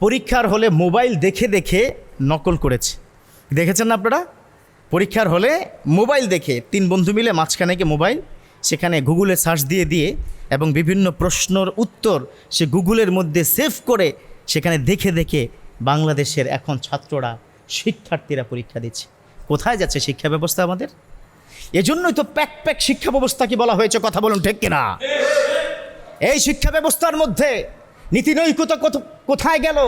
পরীক্ষার হলে মোবাইল দেখে দেখে নকল করেছে। দেখেছেন না আপনারা? পরীক্ষার হলে মোবাইল দেখে তিন বন্ধু মিলে মাঝখানে গিয়ে মোবাইল, সেখানে গুগলে সার্চ দিয়ে দিয়ে এবং বিভিন্ন প্রশ্নর উত্তর সে গুগলের মধ্যে সেভ করে সেখানে দেখে দেখে বাংলাদেশের এখন ছাত্ররা, শিক্ষার্থীরা পরীক্ষা দিচ্ছে। কোথায় যাচ্ছে শিক্ষা ব্যবস্থা আমাদের? এজন্যই তো প্যাক প্যাক শিক্ষা ব্যবস্থা কি বলা হয়েছে কথা বলুন ঠিক কিনা? এই শিক্ষা ব্যবস্থার মধ্যে নীতিনৈকতা কত, কোথায় গেল?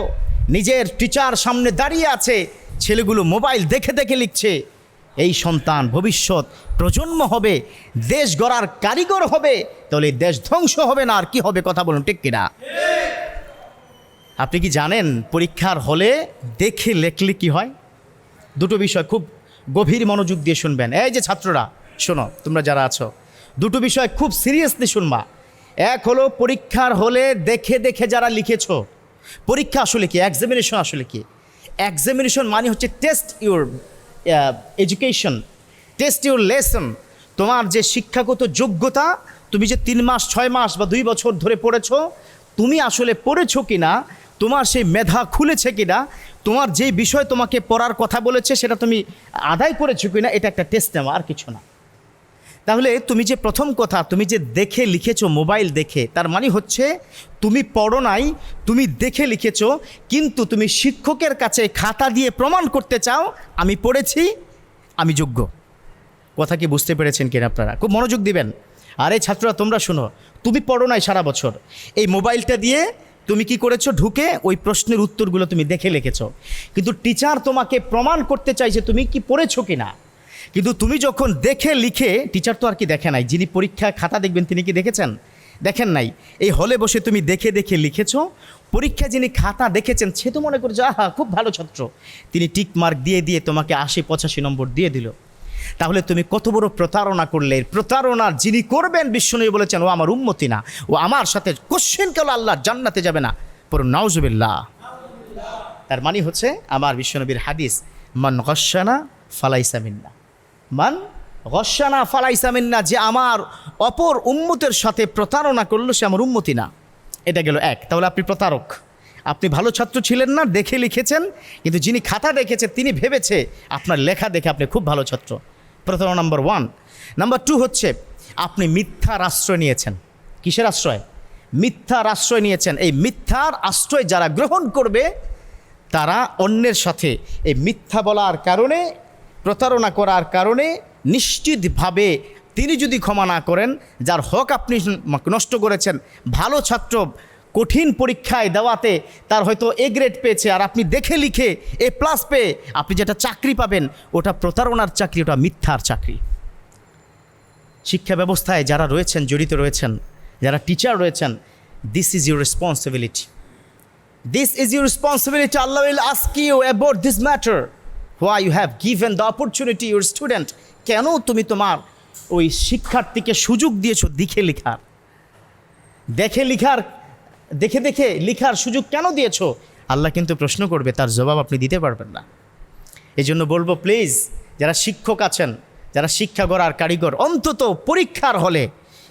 নিজের টিচার সামনে দাঁড়িয়ে আছে, ছেলেগুলো মোবাইল দেখে দেখে লিখছে, এই সন্তান ভবিষ্যৎ প্রজন্ম হবে, দেশ গড়ার কারিগর হবে, তাহলে দেশ ধ্বংস হবে না, আর কি হবে কথা বলুন, ঠিক কিনা? আপনি কি জানেন পরীক্ষার হলে দেখে লেখলে কি হয়? দুটো বিষয় খুব গভীর মনোযোগ দিয়ে শুনবেন। এই যে ছাত্ররা, শোনো, তোমরা যারা আছো, দুটো বিষয় খুব সিরিয়াসলি শুনবা। এক হলো পরীক্ষার হলে দেখে দেখে যারা লিখেছো। পরীক্ষা আসলে কি? এক্সামিনেশন আসলে কি? এক্সামিনেশন মানে হচ্ছে test your education test your lesson তোমার যে শিক্ষাগত যোগ্যতা, তুমি যে তিন মাস, ছয় মাস বা দুই বছর ধরে পড়েছো, তুমি আসলে পড়েছো কি না তোমার সেই মেধা খুলেছে কি না তোমার যে বিষয় তোমাকে পড়ার কথা বলেছে, সেটা তুমি আদায় করেছ কি না এটা একটা টেস্ট নেওয়া, আর কিছু না। তাহলে তুমি যে প্রথম কথা তুমি যে দেখে লিখেছো, মোবাইল দেখে, তার মানে হচ্ছে তুমি পড়ো নাই, তুমি দেখে লিখেছো, কিন্তু তুমি শিক্ষকের কাছে খাতা দিয়ে প্রমাণ করতে চাও, আমি পড়েছি, আমি যোগ্য। কথা কি বুঝতে পেরেছেন কিনা আপনারা? খুব মনোযোগ দিবেন। আরে ছাত্ররা, তোমরা শোনো, তুমি পড়ো নাই সারা বছর। এই মোবাইলটা দিয়ে তুমি কি করেছ? ঢুকে ওই প্রশ্নের উত্তরগুলো তুমি দেখে লিখেছো। কিন্তু টিচার তোমাকে প্রমাণ করতে চাইছে তুমি কি পড়েছো কি না কিন্তু তুমি যখন দেখে লিখে টিচার তো আর কি দেখে নাই, যিনি পরীক্ষা খাতা দেখবেন তিনি কি দেখেছেন? দেখেন নাই। এই হলে বসে তুমি দেখে দেখে লিখেছ, পরীক্ষা যিনি খাতা দেখেছেন, সে তো মনে করছে, আহা, খুব ভালো ছাত্র। তিনি টিক মার্ক দিয়ে দিয়ে তোমাকে আশি, পঁচাশি নম্বর দিয়ে দিল। তাহলে তুমি কত বড় প্রতারণা করলে? প্রতারণা যিনি করবেন, বিশ্বনবী বলেছেন, ও আমার উন্মতি না, ও আমার সাথে কোশ্চেন কেন আল্লাহ জান্নাতে যাবে না? পর নাউজুবিল্লাহ। তার মানে হচ্ছে, আমার বিশ্বনবীর হাদিস, মান গসানা ফালাইসা মিন্না। মান গসানা ফালাইসা মিন্না, যে আমার অপর উম্মতের সাথে প্রতারণা করল, সে আমার উন্মতি না। এটা গেল এক। তাহলে আপনি প্রতারক। আপনি ভালো ছাত্র ছিলেন না, দেখে লিখেছেন, কিন্তু যিনি খাতা দেখেছে, তিনি ভেবেছে আপনার লেখা দেখে আপনি খুব ভালো ছাত্র। প্রতারণা নাম্বার ওয়ান। নাম্বার টু হচ্ছে, আপনি মিথ্যার আশ্রয় নিয়েছেন। কিসের আশ্রয়? মিথ্যার আশ্রয় নিয়েছেন। এই মিথ্যার আশ্রয় যারা গ্রহণ করবে, তারা অন্যের সাথে এই মিথ্যা বলার কারণে প্রতারণা করার কারণে নিশ্চিতভাবে তিনি যদি ক্ষমা না করেন, যার হক আপনি নষ্ট করেছেন, ভালো ছাত্র, কঠিন পরীক্ষায় দেওয়াতে তার হয়তো এ গ্রেড পেয়েছে, আর আপনি দেখে লিখে এ প্লাস পেয়ে আপনি যেটা চাকরি পাবেন, ওটা প্রতারণার চাকরি, ওটা মিথ্যার চাকরি। শিক্ষা ব্যবস্থায় যারা রয়েছেন, জড়িত রয়েছেন, যারা টিচার রয়েছেন this is your responsibility this is your responsibility Allah will ask you about this matter why you have given the opportunity your student কেন তুমি তোমার ওই শিক্ষার্থীকে সুযোগ দিয়েছ দেখে লেখার? দেখে লিখার, দেখে দেখে লিখার সুযোগ কেন দিয়েছ? আল্লাহ কিন্তু প্রশ্ন করবে, তার জবাব আপনি দিতে পারবেন না। এই জন্য বলব প্লিজ যারা শিক্ষক আছেন, যারা শিক্ষা গড়ার কারিগর, অন্তত পরীক্ষার হলে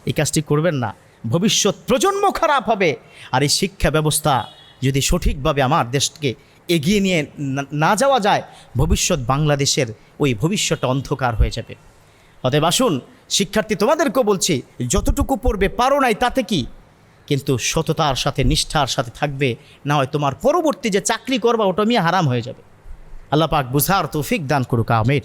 এই কাজটি করবেন না। ভবিষ্যৎ প্রজন্ম খারাপ হবে, আর এই শিক্ষা ব্যবস্থা যদি সঠিকভাবে আমার দেশকে এগিয়ে নিয়ে না- যাওয়া যায়, ভবিষ্যৎ বাংলাদেশের ওই ভবিষ্যৎটা অন্ধকার হয়ে যাবে। অতএব আসুন, শিক্ষার্থী তোমাদেরকেও বলছি, যতটুকু পড়বে পারো নাই তাতে কি? কিন্তু সততার সাথে, নিষ্ঠার সাথে থাকবে, না হয় তোমার পরবর্তী যে চাকরি করবা, ওটা মিয়া হারাম হয়ে যাবে। আল্লাহ পাক বুঝার তৌফিক দান করুক আমির